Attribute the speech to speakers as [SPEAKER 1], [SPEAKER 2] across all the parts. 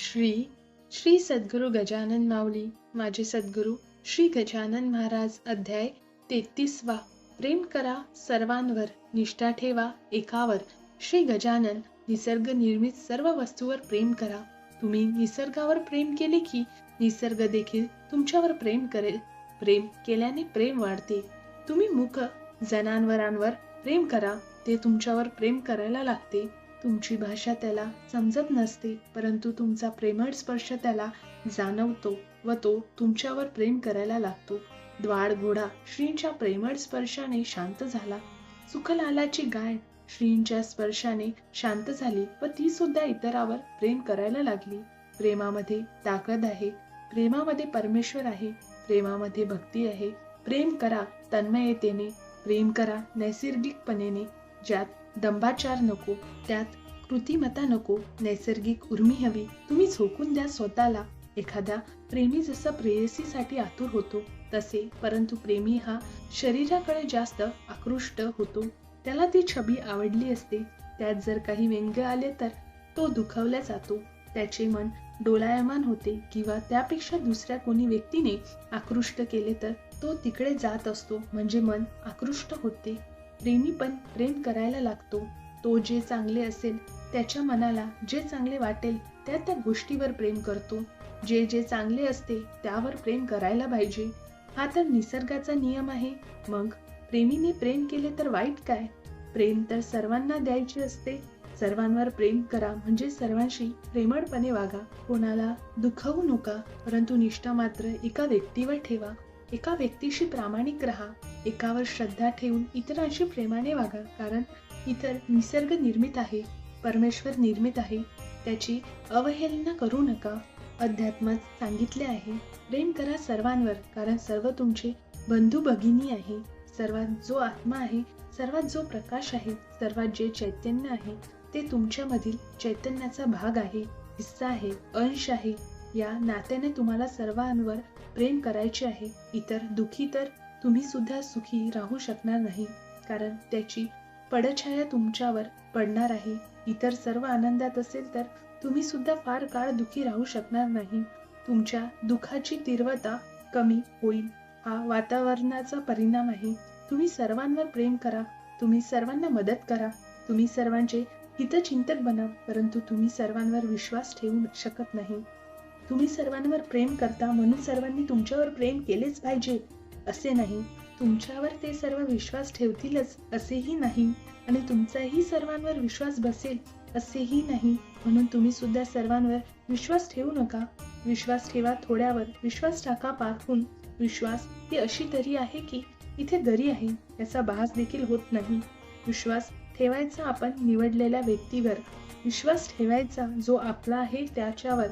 [SPEAKER 1] श्री श्री सद्गुरू गजानन माऊली माझे सद्गुरू श्री गजानन महाराज अध्याय तेहतीसवा. प्रेम करा सर्वांवर निष्ठा ठेवा एकावर. श्री गजानन निसर्ग निर्मित सर्व वस्तूवर प्रेम करा. तुम्ही निसर्गावर प्रेम केले की निसर्ग देखील तुमच्यावर प्रेम करेल. प्रेम केल्याने प्रेम वाढते. तुम्ही मुख जनावरांवर प्रेम करा. ते तुमच्यावर प्रेम करायला लागते. तुमची भाषा त्याला समजत नसते परंतु तुमचा प्रेमळ स्पर्श त्याला जाणवतो व तो तुमच्यावर प्रेम करायला लागतो. द्वाड घोडा श्रींच्या प्रेमळ स्पर्शाने शांत झाला. सुखलालाची गाय श्रींच्या स्पर्शाने शांत झाली व ती सुद्धा इतरावर प्रेम करायला लागली. प्रेमामध्ये ताकद आहे प्रेमामध्ये परमेश्वर आहे प्रेमामध्ये भक्ती आहे. प्रेम करा तन्मयतेने प्रेम करा नैसर्गिकपणेने ज्यात दंबाचार नको त्यात कृतिमता नको नैसर्गिक उर्मी हवी. तुम्ही झोकून द्या स्वतःला. एखादा प्रेमी जसा प्रेयसीसाठी आतुर होतो तसे. परंतु प्रेमी हा शरीराकडे जास्त आकृष्ट होतो. त्याला ती छबी आवडली असते. त्यात जर काही व्यंग आले तर तो दुखावला जातो. त्याचे मन डोलायमान होते किंवा त्यापेक्षा दुसऱ्या कोणी व्यक्तीने आकृष्ट केले तर तो तिकडे जात असतो म्हणजे मन आकृष्ट होते. प्रेमी पण प्रेम करायला लागतो. तो जे चांगले असेल त्याच्या मनाला जे चांगले वाटेल त्या त्या गोष्टीवर प्रेम करतो. जे जे चांगले असते त्यावर प्रेम करायला पाहिजे. हा तर निसर्गाचा नियम आहे. मग प्रेमीने प्रेम केले तर वाईट काय? प्रेम तर सर्वांना द्यायचे असते. सर्वांवर प्रेम करा म्हणजे सर्वांशी प्रेमळपणे वागा. कोणाला दुखवू नका परंतु निष्ठा मात्र एका व्यक्तीवर ठेवा. एका व्यक्तीशी प्रामाणिक राहा. एकावर श्रद्धा ठेवून इतरांशी प्रेमाने वागा कारण इतर निसर्ग निर्मित आहे परमेश्वर निर्मित आहे त्याची अवहेलना करू नका. अध्यात्मात सांगितले आहे प्रेम करा सर्वांवर कारण सर्व तुमचे बंधू भगिनी आहे. सर्वात जो आत्मा आहे सर्वात जो प्रकाश आहे सर्वात जे चैतन्य आहे ते तुमच्यामधील चैतन्याचा भाग आहे हिस्सा आहे अंश आहे. या नात्याने तुम्हाला सर्वांवर प्रेम करायचे आहे. इतर दुखी तर तुम्ही सुद्धा सुखी राहू शकणार नाही कारण त्याची पडछाया तुमच्यावर पडणार आहे. इतर सर्व आनंदात असेल तर तुम्ही सुद्धा फार काळ दुखी राहू शकणार नाही. तुमच्या दुःखाची तीव्रता कमी होईल. हा वातावरणाचा परिणाम आहे. तुम्ही सर्वांवर प्रेम करा. तुम्ही सर्वांना मदत करा. तुम्ही सर्वांचे हितचिंतक बना परंतु तुम्ही सर्वांवर विश्वास ठेवू शकत नाही. तुम्ही सर्वांवर प्रेम करता म्हणून सर्वांनी तुमच्यावर प्रेम केलेच पाहिजे असे नाही. तुमच्यावर ते सर्व विश्वास ठेवतीलच असेही नाही. आणि तुमचाही सर्वांवर विश्वास बसेल असेही नाही. म्हणून तुम्ही सुद्धा सर्वांवर विश्वास ठेवू नका. विश्वास ठेवा थोड्यावर विश्वास टाका पाहून. विश्वास ही अशी दरी आहे की इथे दरी आहे याचा भास देखील होत नाही. विश्वास ठेवायचा आपण निवडलेल्या व्यक्तीवर. विश्वास ठेवायचा जो आपला आहे त्याच्यावर.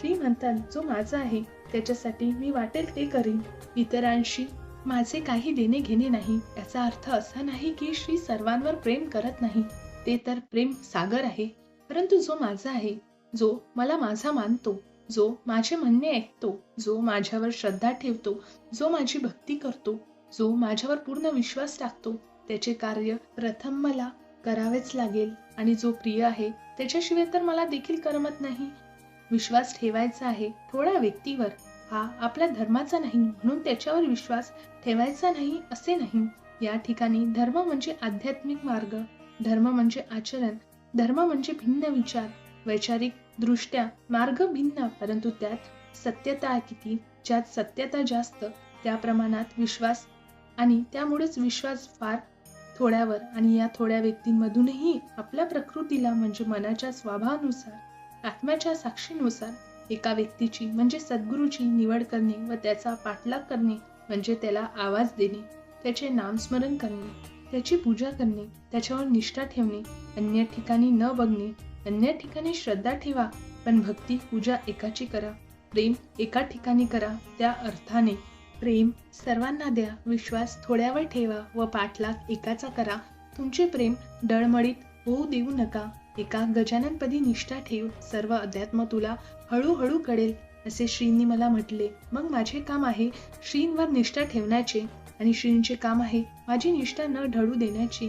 [SPEAKER 1] श्री म्हणतात जो माझा आहे त्याच्यासाठी मी वाटेल ते करीन. इतरांशी माझे काही देणे घेणे नाही. याचा अर्थ असा नाही की श्री सर्वांवर प्रेम करत नाही. ते तर प्रेम सागर आहे. परंतु जो माझा आहे जो मला माझा मानतो जो माझे म्हणणे ऐकतो जो माझ्यावर श्रद्धा ठेवतो जो माझी भक्ती करतो जो माझ्यावर पूर्ण विश्वास टाकतो त्याचे कार्य प्रथम मला करावेच लागेल आणि जो प्रिय आहे त्याच्याशिवाय तर मला देखील करमत नाही. विश्वास ठेवायचा आहे थोड्या व्यक्तीवर हा आपल्या धर्माचा नाही म्हणून त्याच्यावर विश्वास ठेवायचा नाही असे नाही. या ठिकाणी धर्म म्हणजे आध्यात्मिक मार्ग धर्म म्हणजे आचरण धर्म म्हणजे भिन्न विचार वैचारिक दृष्ट्या मार्ग भिन्न परंतु त्यात सत्यता किती ज्यात सत्यता जास्त त्या प्रमाणात विश्वास आणि त्यामुळेच विश्वास फार थोड्यावर आणि या थोड्या व्यक्तींमधूनही आपल्या प्रकृतीला म्हणजे मनाच्या स्वभावानुसार आत्म्याच्या साक्षीनुसार एका व्यक्तीची म्हणजे सद्गुरूची निवड करणे व त्याचा पाठलाग करणे म्हणजे त्याला आवाज देणे त्याचे नामस्मरण करणे त्याची पूजा करणे त्याच्यावर निष्ठा ठेवणे अन्य ठिकाणी न बघणे अन्य ठिकाणी श्रद्धा ठेवा पण भक्ती पूजा एकाची करा प्रेम एका ठिकाणी करा त्या अर्थाने प्रेम सर्वांना द्या विश्वास थोड्यावर ठेवा व पाठलाग एकाचा करा तुमचे प्रेम डळमळीत होऊ देऊ नका. एका गजाननपदी निष्ठा ठेव सर्व अध्यात्म तुला हळूहळू कळेल असे श्रींनी मला म्हटले. मग माझे काम आहे श्रींवर निष्ठा ठेवण्याचे आणि श्रींचे काम आहे माझी निष्ठा न ढळू देण्याची.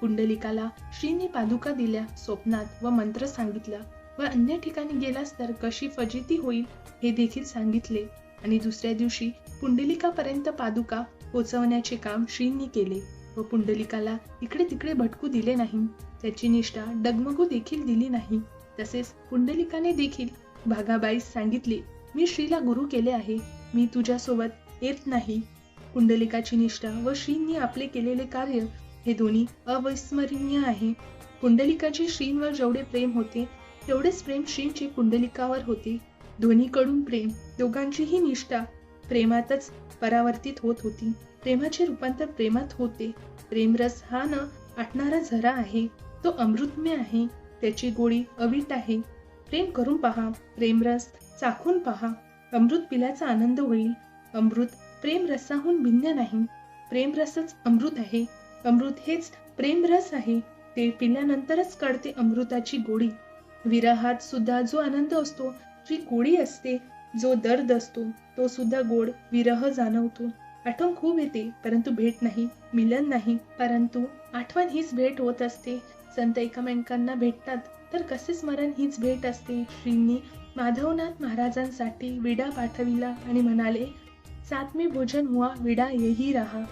[SPEAKER 1] कुंडलिकाला श्रींनी पादुका दिल्या स्वप्नात व मंत्र सांगितला. व अन्य ठिकाणी गेलास तर कशी फजिती होईल हे देखील सांगितले. आणि दुसऱ्या दिवशी पुंडलिकापर्यंत पादुका पोचवण्याचे काम श्रींनी केले व पुंडलिकाला इकडे तिकडे भटकू दिले नाही. त्याची निष्ठा डगमगू देखील दिली नाही. तसेच पुंडलिकाने देखील भागाबाईस सांगितले मी श्रीला गुरु केले आहे. मी तुझ्यासोबत येत नाही. पुंडलिकाची निष्ठा व श्रींनी आपले केलेले कार्य हे दोन्ही अविस्मरणीय आहे. पुंडलिकाचे श्रींवर जेवढे प्रेम होते तेवढेच प्रेम श्रींचे पुंडलिकावर होते. दोन्हीकडून प्रेम दोघांचीही निष्ठा प्रेमातच परावर्तित होत होती. प्रेमाचे रूपांतर प्रेमात होते. प्रेमरस हा न आटणारा झरा आहे. तो अमृतमय आहे. त्याची गोळी अवीट आहे. प्रेम करून पहा प्रेमरस चाखून पहा. अमृत पिल्याचा आनंद होईल. अमृत प्रेम रसाहून भिन्न नाही. प्रेमरसच अमृत आहे. अमृत हेच प्रेमरस आहे. ते पिल्यानंतरच कळते अमृताची गोडी विरहात सुद्धा जो आनंद असतो जी गोडी असते जो दर्द असतो तो सुद्धा गोड विरह जाणवतो. आठवण खूप येते परंतु भेट नाही मिलन नाही परंतु आठवण हीच भेट होत असते. संत एकमेकांना भेटतात. तर कसे स्मरण हीच भेट असते. श्रींनी माधवनाथ महाराजांसाठी विडा पाठविला आणि म्हणाले सातमी भोजन हुआ विडा येही राहा.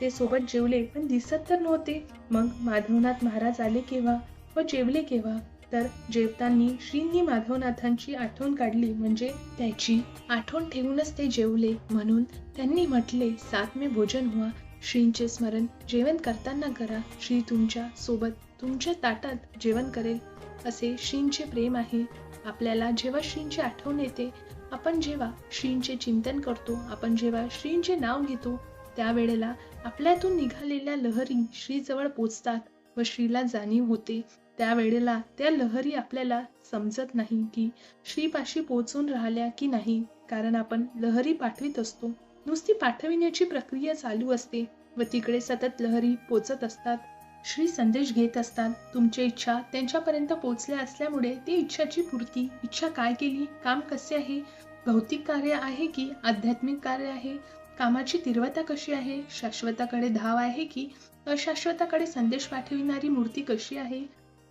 [SPEAKER 1] ते सोबत जेवले पण दिसत तर नव्हते. मग माधवनाथ महाराज आले केव्हा व जेवले केव्हा? तर जेवतांनी श्रींनी माधवनाथांची आठवण काढली म्हणजे त्याची आठवण ठेवूनच ते जेवले. म्हणून त्यांनी म्हटले सातमे भोजन हुआ श्रींचे स्मरण जेवण करताना करा. श्री तुमच्यासोबत तुमच्या ताटात जेवण करेल असे श्रींचे प्रेम आहे. आपल्याला जेव्हा श्रींची आठवण येते आपण जेव्हा श्रींचे चिंतन करतो आपण जेव्हा श्रींचे नाव घेतो त्यावेळेला आपल्यातून निघालेल्या लहरी श्रीजवळ पोचतात व श्रीला जाणीव होते. त्यावेळेला त्या लहरी आपल्याला समजत नाही की श्रीपाशी पोचून राहिल्या की नाही कारण आपण लहरी पाठवित असतो. नुसती पाठविण्याची प्रक्रिया चालू असते व तिकडे सतत लहरी पोचत असतात. श्री संदेश घेत असतात. तुमच्या इच्छा त्यांच्यापर्यंत पोचल्या असल्यामुळे ती इच्छाची पूर्ती इच्छा काय केली? काम कसे आहे? भौतिक कार्य आहे की आध्यात्मिक कार्य आहे? कामाची तीव्रता कशी आहे? शाश्वताकडे धाव आहे की अशाश्वताकडे संदेश पाठविणारी मूर्ती कशी आहे?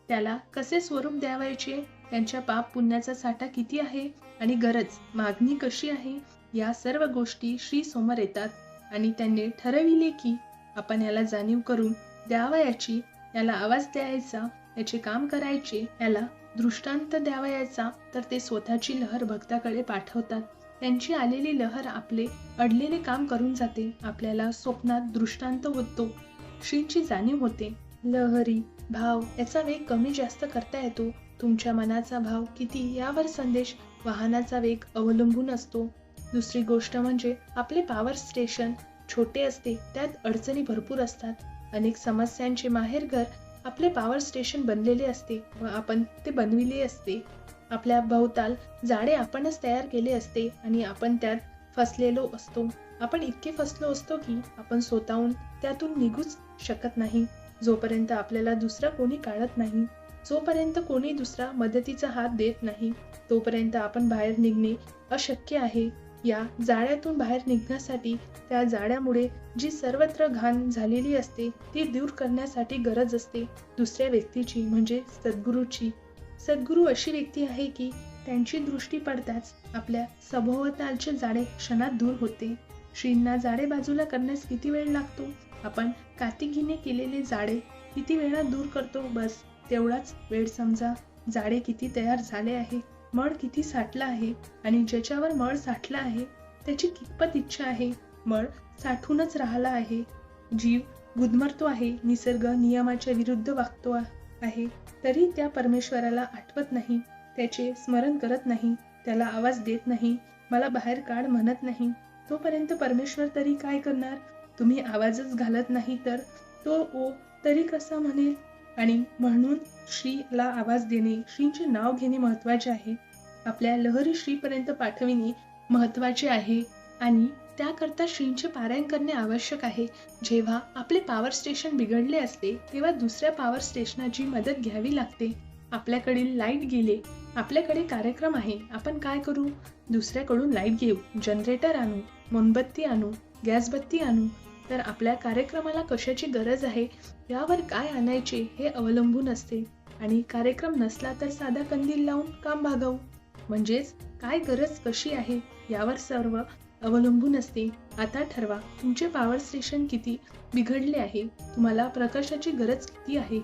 [SPEAKER 1] त्याला कसे स्वरूप द्यावायचे? त्यांच्या पाप पुण्याचा साठा किती आहे? आणि गरज मागणी कशी आहे? या सर्व गोष्टी श्री समोर येतात. आणि त्यांनी ठरविले की आपण याला जाणीव करून द्यावयाची याला आवाज द्यायचा याचे काम करायचे याला दृष्टांत द्यावयाचा तर ते स्वतःची लहर भक्ताकडे पाठवतात. त्यांची आलेली लहर आपले अडलेले काम करून जाते आपल्याला स्वप्नात दृष्टांत होतो श्रींची जाणीव होते. लहरी भाव याचा वेग कमी जास्त करता येतो. तुमच्या मनाचा भाव किती यावर संदेश वाहनाचा वेग अवलंबून असतो. दुसरी गोष्ट म्हणजे आपले पॉवर स्टेशन छोटे असते त्यात अडचणी भरपूर असतात. अनेक समस्यांचे माहेरघर आपले पॉवर स्टेशन बनलेले असते व आपण ते बनविले असते. आपल्या भोवताल जाळे आपणच तयार केले असते आणि आपण त्यात फसलेलो असतो. आपण इतके फसलो असतो की आपण स्वतःहून त्यातून निघूच शकत नाही. जोपर्यंत आपल्याला दुसरा कोणी काढत नाही जोपर्यंत कोणी दुसरा मदतीचा हात देत नाही तोपर्यंत आपण बाहेर निघणे अशक्य आहे. या जाळ्यातून बाहेर निघण्यासाठी त्या जाळ्यामुळे जी सर्वत्र घाण झालेली असते ती दूर करण्यासाठी गरज असते. दुसऱ्या व्यक्तीची म्हणजे सद्गुरूची. सद्गुरू अशी व्यक्ती आहे की त्यांची दृष्टी पडताच आपल्या सभोवतालचे जाळे क्षणात दूर होते. श्रींना जाळे बाजूला करण्यास किती वेळ लागतो? आपण कातिकीने केलेले जाळे किती वेळा दूर करतो? बस तेवढाच वेळ समजा. जाळे किती तयार झाले आहे? मळ किती साठला आहे आणि ज्याच्यावर मळ साठला आहे त्याची कितपत इच्छा आहे? मळ साठूनच राहिला आहे. जीव गुदमरतो आहे निसर्ग नियमाच्या विरुद्ध वागतो आहे. तरी त्या परमेश्वराला आठवत नाही त्याचे स्मरण करत नाही त्याला आवाज देत नाही मला बाहेर काढ म्हणत नाही. तोपर्यंत परमेश्वर तरी काय करणार? तुम्ही आवाजच घालत नाही तर? तो ओ तरी कसा म्हणेल? आणि म्हणून श्रीला आवाज देणे श्रींचे नाव घेणे महत्त्वाचे आहे. आपल्या लहरी श्रीपर्यंत पाठविणे महत्त्वाचे आहे आणि त्याकरता श्रींचे पारायण करणे आवश्यक आहे. जेव्हा आपले पॉवर स्टेशन बिघडले असते तेव्हा दुसऱ्या पॉवर स्टेशनाची मदत घ्यावी लागते. आपल्याकडील लाइट गेले आपल्याकडे कार्यक्रम आहे आपण काय करू? दुसऱ्याकडून लाइट घेऊ जनरेटर आणू मोमबत्ती आणू गॅसबत्ती आणू तर आपल्या कार्यक्रमाला कशाची गरज आहे? यावर काय आणायचे हे अवलंबून असते. आणि कार्यक्रम नसला तर साधा कंदील लावून काम भागवू. म्हणजेच काय गरज कशी आहे? यावर सर्व अवलंबून असते. आता ठरवा तुमचे पॉवर स्टेशन किती बिघडले आहे? तुम्हाला प्रकाशाची गरज किती आहे?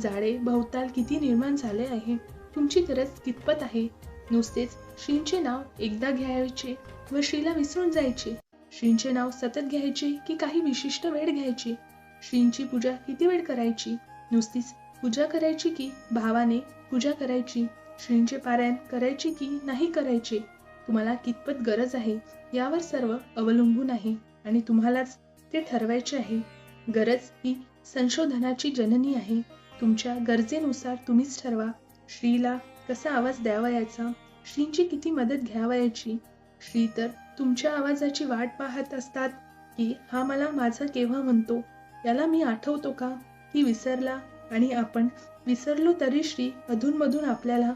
[SPEAKER 1] जाळे भोवताल किती निर्माण झाले आहे? तुमची गरज कितपत आहे? नुसतेच श्रींचे नाव एकदा घ्यायचे व श्रीला विसरून जायचे. श्रींचे नाव सतत घ्यायचे की काही विशिष्ट वेळ घ्यायची? श्रींची पूजा किती वेळ करायची? नुसतीच पूजा करायची की भावाने पूजा करायची? श्रींचे पारायण करायची की नाही करायचे? तुम्हाला कितपत गरज आहे यावर सर्व अवलंबून आहे आणि तुम्हालाच ते ठरवायचे आहे. गरज ही संशोधनाची जननी आहे. तुमच्या गरजेनुसार तुम्हीच ठरवा. श्रीला कसा आवाज द्यावयाचा? श्रींची किती मदत घ्यावयाची? श्री तर तुमच्या आवाजाची वाट पाहत असतात की हा मला माझा केव्हा म्हणतो? याला मी आठवतो का? की विसरला आणि आपण विसरलो तरी श्री अधूनमधून आपल्याला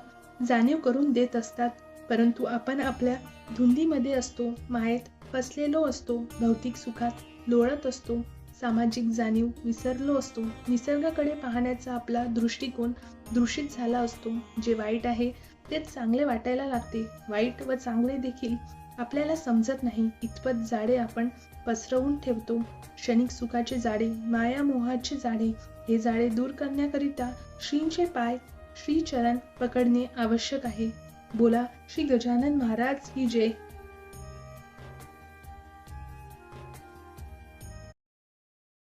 [SPEAKER 1] जाणीव करून देत असतात. परंतु आपण आपल्या धुंदीमध्ये असतो मायेत फसलेलो असतो भौतिक सुखात लोळत असतो सामाजिक जाणीव विसरलो असतो निसर्गाकडे पाहण्याचा आपला दृष्टिकोन दूषित झाला असतो. जे वाईट आहे तेच चांगले वाटायला लागते. वाईट व चांगले देखील आपल्याला समजत नाही. इतपत जाडे आपण पसरवून ठेवतो. क्षणिक सुखाचे जाडे माया मोहाचे जाडे हे जाडे दूर करण्याकरिता श्रींचे पाय श्री चरण पकडणे आवश्यक आहे. बोला श्री गजानन महाराज की जय.